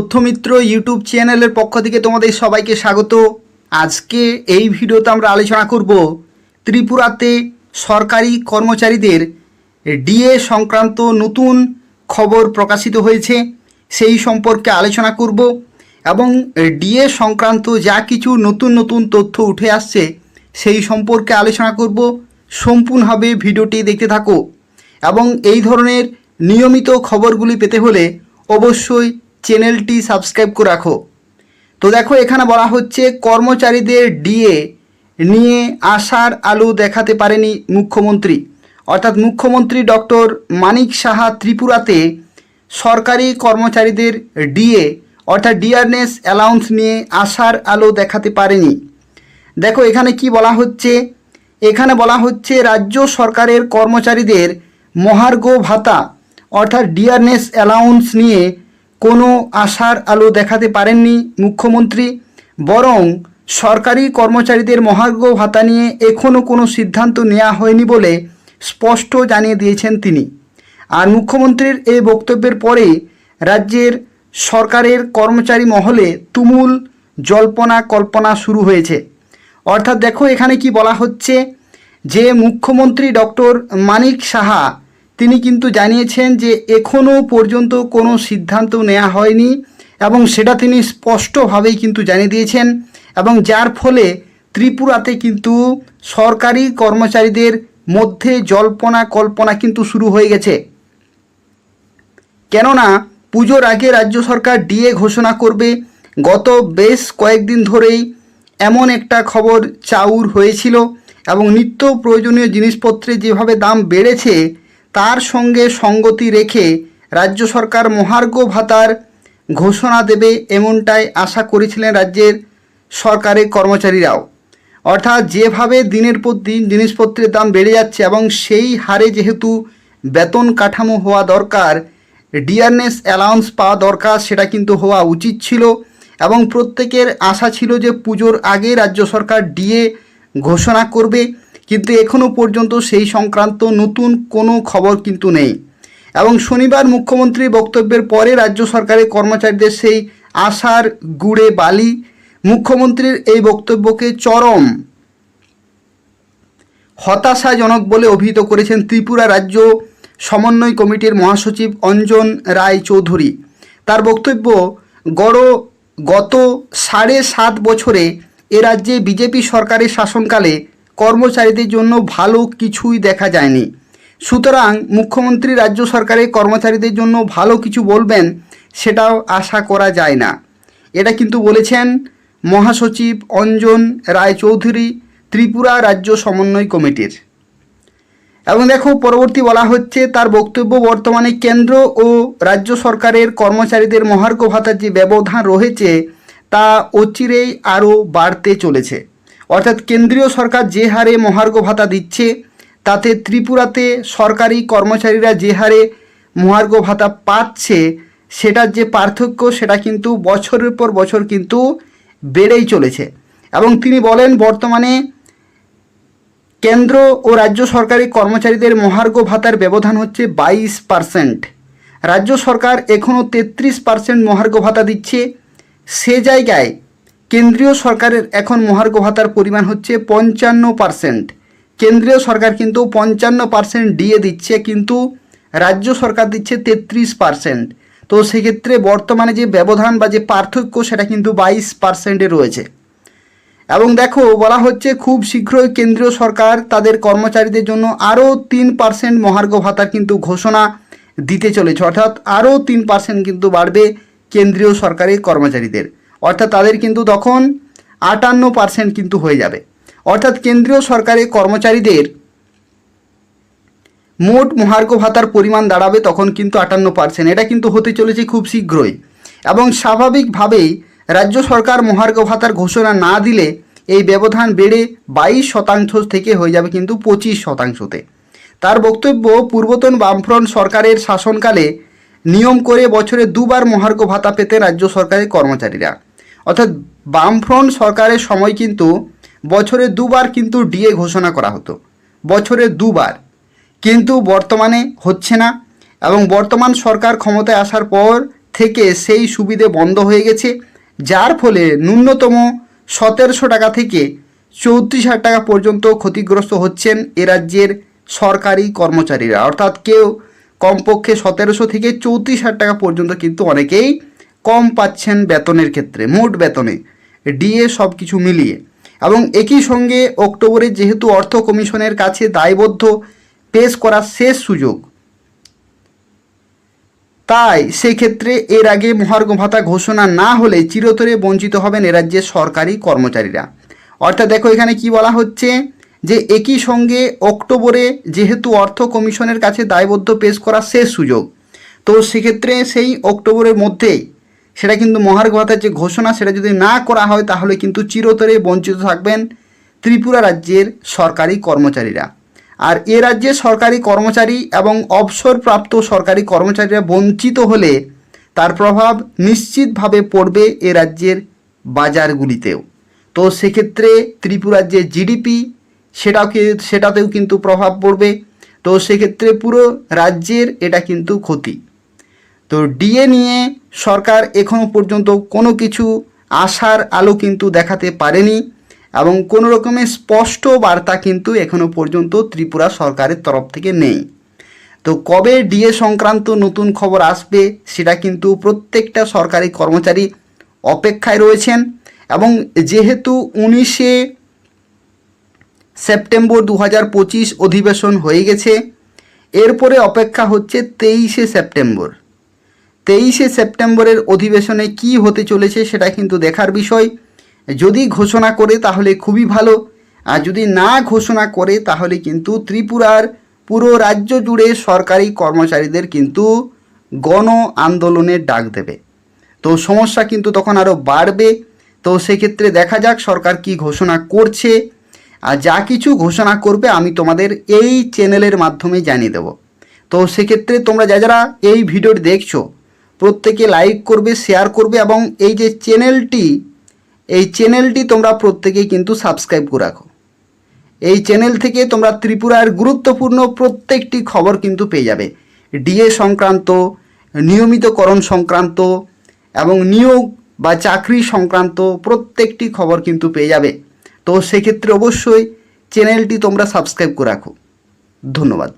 তথ্যমিত্র YouTube চ্যানেলের পক্ষ থেকে তোমাদের সবাইকে স্বাগত। আজকে এই ভিডিওতে আমরা আলোচনা করব ত্রিপুরাতে সরকারি কর্মচারীদের ডিএ সংক্রান্ত নতুন খবর প্রকাশিত হয়েছে, সেই সম্পর্কে আলোচনা করব এবং ডিএ সংক্রান্ত যা কিছু নতুন নতুন তথ্য উঠে আসছে, সেই সম্পর্কে আলোচনা করব। সম্পূর্ণভাবে ভিডিওটি দেখতে থাকো। এবং এই ধরনের নিয়মিত খবরগুলি পেতে হলে অবশ্যই চ্যানেলটি সাবস্ক্রাইব করে রাখো। তো দেখো, এখানে বলা হচ্ছে কর্মচারীদের ডিএ নিয়ে আশার আলো দেখাতে পারেনি মুখ্যমন্ত্রী। অর্থাৎ মুখ্যমন্ত্রী ডক্টর মানিক সাহা ত্রিপুরাতে সরকারি কর্মচারীদের ডিএ, অর্থাৎ ডিয়ারনেস অ্যালাউন্স নিয়ে আশার আলো দেখাতে পারেনি। দেখো, এখানে কি বলা হচ্ছে? এখানে বলা হচ্ছে রাজ্য সরকারের কর্মচারীদের মহার্ঘ ভাতা, অর্থাৎ ডিয়ারনেস অ্যালাউন্স নিয়ে কোনো আশার আলো দেখাতে পারেননি মুখ্যমন্ত্রী, বরং সরকারি কর্মচারীদের মহার্ঘ ভাতা নিয়ে এখনও কোনো সিদ্ধান্ত নেওয়া হয়নি বলে স্পষ্ট জানিয়ে দিয়েছেন তিনি। আর মুখ্যমন্ত্রীর এই বক্তব্যের পরে রাজ্যের সরকারের কর্মচারী মহলে তুমুল জল্পনা কল্পনা শুরু হয়েছে। অর্থাৎ দেখো এখানে কি বলা হচ্ছে যে মুখ্যমন্ত্রী ডক্টর মানিক সাহা তিনি কিন্তু জানিয়েছেন যে এখনও পর্যন্ত কোনো সিদ্ধান্ত নেওয়া হয়নি এবং সেটা তিনি স্পষ্টভাবেই কিন্তু জানিয়ে দিয়েছেন এবং যার ফলে ত্রিপুরাতে কিন্তু সরকারি কর্মচারীদের মধ্যে জল্পনা কল্পনা কিন্তু শুরু হয়ে গেছে। কেননা পুজোর আগে রাজ্য সরকার ডিএ ঘোষণা করবে। গত বেশ কয়েকদিন ধরেই এমন একটা খবর চাউর হয়েছিল এবং নিত্য প্রয়োজনীয় জিনিসপত্রে যেভাবে দাম বেড়েছে তার সঙ্গে সঙ্গতি রেখে রাজ্য সরকার মহার্ঘ ভাতার ঘোষণা দেবে এমনটাই আশা করেছিলেন রাজ্যের সরকারের কর্মচারীরাও। অর্থাৎ যেভাবে দিনের পর দিন জিনিসপত্রের দাম বেড়ে যাচ্ছে এবং সেই হারে যেহেতু বেতন কাঠামো হওয়া দরকার, ডিয়ারনেস অ্যালাউন্স পাওয়া দরকার, সেটা কিন্তু হওয়া উচিত ছিল এবং প্রত্যেকের আশা ছিল যে পুজোর আগে রাজ্য সরকার ডিএ ঘোষণা করবে। কিন্তু এখনও পর্যন্ত সেই সংক্রান্ত নতুন কোনো খবর কিন্তু নেই। এবং শনিবার মুখ্যমন্ত্রীর বক্তব্যের পরে রাজ্য সরকারের কর্মচারীদের সেই আশার গুড়ে বালি মুখ্যমন্ত্রীর এই বক্তব্যকে চরম হতাশাজনক বলে অভিহিত করেছেন ত্রিপুরা রাজ্য সমন্বয় কমিটির মহাসচিব অঞ্জন রায় চৌধুরী তার বক্তব্য, গড় গত সাড়ে সাত বছরে এ রাজ্যে বিজেপি সরকারের শাসনকালে কর্মচারীদের জন্য ভালো কিছুই দেখা যায়নি। সুতরাং মুখ্যমন্ত্রী রাজ্য সরকারের কর্মচারীদের জন্য ভালো কিছু বলবেন সেটাও আশা করা যায় না। এটা কিন্তু বলেছেন মহাসচিব অঞ্জন রায় চৌধুরী ত্রিপুরা রাজ্য সমন্বয় কমিটির। এবং দেখো, পরবর্তী বলা হচ্ছে, তার বক্তব্য বর্তমানে কেন্দ্র ও রাজ্য সরকারের কর্মচারীদের মহার্ঘ ভাতার যে ব্যবধান রয়েছে, তা অচিরেই আরও বাড়তে চলেছে। অর্থাৎ কেন্দ্রীয় সরকার যে হারে মহার্ঘ ভাতা দিচ্ছে, তাতে ত্রিপুরাতে সরকারি কর্মচারীরা যে হারে মহার্ঘ ভাতা পাচ্ছে, সেটার যে পার্থক্য, সেটা কিন্তু বছরের পর বছর কিন্তু বেড়েই চলেছে। এবং তিনি বলেন, বর্তমানে কেন্দ্র ও রাজ্য সরকারি কর্মচারীদের মহার্ঘ ভাতার ব্যবধান হচ্ছে বাইশ পার্সেন্ট। রাজ্য সরকার এখনও তেত্রিশ পার্সেন্ট মহার্ঘ ভাতা দিচ্ছে। সে জায়গায় কেন্দ্রীয় সরকারের এখন মহার্ঘ ভাতার পরিমাণ হচ্ছে পঞ্চান্ন পার্সেন্ট। কেন্দ্রীয় সরকার কিন্তু পঞ্চান্ন পার্সেন্ট দিয়ে দিচ্ছে, কিন্তু রাজ্য সরকার দিচ্ছে তেত্রিশ পার্সেন্ট। তো সেক্ষেত্রে বর্তমানে যে ব্যবধান বা যে পার্থক্য, সেটা কিন্তু বাইশ পার্সেন্টে রয়েছে। এবং দেখো, বলা হচ্ছে খুব শীঘ্রই কেন্দ্রীয় সরকার তাদের কর্মচারীদের জন্য আরও তিন পার্সেন্ট মহার্ঘ ভাতার কিন্তু ঘোষণা দিতে চলেছে। অর্থাৎ আরও তিন পার্সেন্ট কিন্তু বাড়বে কেন্দ্রীয় সরকারি কর্মচারীদের। অর্থাৎ তাদের কিন্তু তখন আটান্ন পার্সেন্ট কিন্তু হয়ে যাবে। অর্থাৎ কেন্দ্রীয় সরকারি কর্মচারীদের মোট মহার্ঘ ভাতার পরিমাণ দাঁড়াবে তখন কিন্তু আটান্ন পার্সেন্ট এটা কিন্তু হতে চলেছে খুব শীঘ্রই। এবং স্বাভাবিকভাবেই রাজ্য সরকার মহার্ঘ ভাতার ঘোষণা না দিলে এই ব্যবধান বেড়ে বাইশ শতাংশ থেকে হয়ে যাবে কিন্তু পঁচিশ শতাংশতে। তার বক্তব্য, পূর্বতন বামফ্রন্ট সরকারের শাসনকালে নিয়ম করে বছরে দুবার মহার্ঘ ভাতা পেতে রাজ্য সরকারের কর্মচারীরা। অর্থাৎ বামফ্রন্ট সরকারের সময় কিন্তু বছরে দুবার কিন্তু ডিএ ঘোষণা করা হতো। বছরে দুবার। কিন্তু বর্তমানে হচ্ছে না এবং বর্তমান সরকার ক্ষমতায় আসার পর থেকে সেই সুবিধে বন্ধ হয়ে গেছে, যার ফলে ন্যূনতম সতেরোশো টাকা থেকে চৌত্রিশ হাজার টাকা পর্যন্ত ক্ষতিগ্রস্ত হচ্ছেন এ রাজ্যের সরকারি কর্মচারীরা। অর্থাৎ কেউ কমপক্ষে সতেরোশো থেকে চৌত্রিশ হাজার টাকা পর্যন্ত কিন্তু অনেকেই কম পাচ্ছেন বেতনের ক্ষেত্রে, মোট বেতনে। ডিএ সব কিছু মিলিয়ে। এবং একই সঙ্গে অক্টোবরে যেহেতু অর্থ কমিশনের কাছে দায়বদ্ধ, পেশ করার শেষ সুযোগ। তাই সেক্ষেত্রে এর আগে মহার্ঘ ভাতা ঘোষণা না হলে চিরতরে বঞ্চিত হবেন এ রাজ্যের সরকারি কর্মচারীরা। অর্থাৎ দেখো এখানে কি বলা হচ্ছে? যে একই সঙ্গে অক্টোবরে যেহেতু অর্থ কমিশনের কাছে দায়বদ্ধ, পেশ করার শেষ সুযোগ। তো সেক্ষেত্রে সেই অক্টোবরের মধ্যেই সেটা কিন্তু মহার্ঘ ভাতার যে ঘোষণা, সেটা যদি না করা হয়, তাহলে কিন্তু চিরতরে বঞ্চিত থাকবেন ত্রিপুরা রাজ্যের সরকারি কর্মচারীরা। আর এ রাজ্যের সরকারি কর্মচারী এবং অবসরপ্রাপ্ত সরকারি কর্মচারীরা বঞ্চিত হলে তার প্রভাব নিশ্চিতভাবে পড়বে এ রাজ্যের বাজারগুলিতেও। তো সেক্ষেত্রে ত্রিপুরার যে জিডিপি সেটাও সেটাতেও কিন্তু প্রভাব পড়বে। তো সেক্ষেত্রে পুরো রাজ্যের এটা কিন্তু ক্ষতি। তো ডিএ নিয়ে সরকার এখনও পর্যন্ত কোনো কিছু আশার আলো কিন্তু দেখাতে পারেনি এবং কোনো রকমের স্পষ্ট বার্তা কিন্তু এখনও পর্যন্ত ত্রিপুরা সরকারের তরফ থেকে নেই। তো কবে ডিএ সংক্রান্ত নতুন খবর আসবে সেটা কিন্তু প্রত্যেকটা সরকারি কর্মচারী অপেক্ষায় রয়েছেন এবং যেহেতু উনিশে সেপ্টেম্বর দু হাজার পঁচিশ অধিবেশন হয়ে গেছে, এরপরে অপেক্ষা হচ্ছে তেইশে সেপ্টেম্বর। তেইশে সেপ্টেম্বরের অধিবেশনে কি হতে চলেছে সেটা কিন্তু দেখার বিষয়। যদি ঘোষণা করে তাহলে খুবই ভালো, আর যদি না ঘোষণা করে তাহলে কিন্তু ত্রিপুরার পুরো রাজ্য জুড়ে সরকারি কর্মচারীদের কিন্তু গণ আন্দোলনের ডাক দেবে। তো সমস্যা কিন্তু তখন আরও বাড়বে। তো সেক্ষেত্রে দেখা যাক সরকার কি ঘোষণা করছে। আর যা কিছু ঘোষণা করবে আমি তোমাদের এই চ্যানেলের মাধ্যমে জানিয়ে দেব। তো সেক্ষেত্রে তোমরা যা যারা এই ভিডিওটি দেখছ প্রত্যেকে লাইক করবে শেয়ার করবে এবং এই যে চ্যানেলটি এই চ্যানেলটি তোমরা প্রত্যেকেই কিন্তু সাবস্ক্রাইব করে রাখো। এই চ্যানেল থেকে তোমরা ত্রিপুরার গুরুত্বপূর্ণ প্রত্যেকটি খবর কিন্তু পেয়ে যাবে। ডিএ সংক্রান্ত, নিয়মিতকরণ সংক্রান্ত এবং নিয়োগ বা চাকরি সংক্রান্ত প্রত্যেকটি খবর কিন্তু পেয়ে যাবে। তো সেক্ষেত্রে অবশ্যই চ্যানেলটি তোমরা সাবস্ক্রাইব করে রাখো। ধন্যবাদ।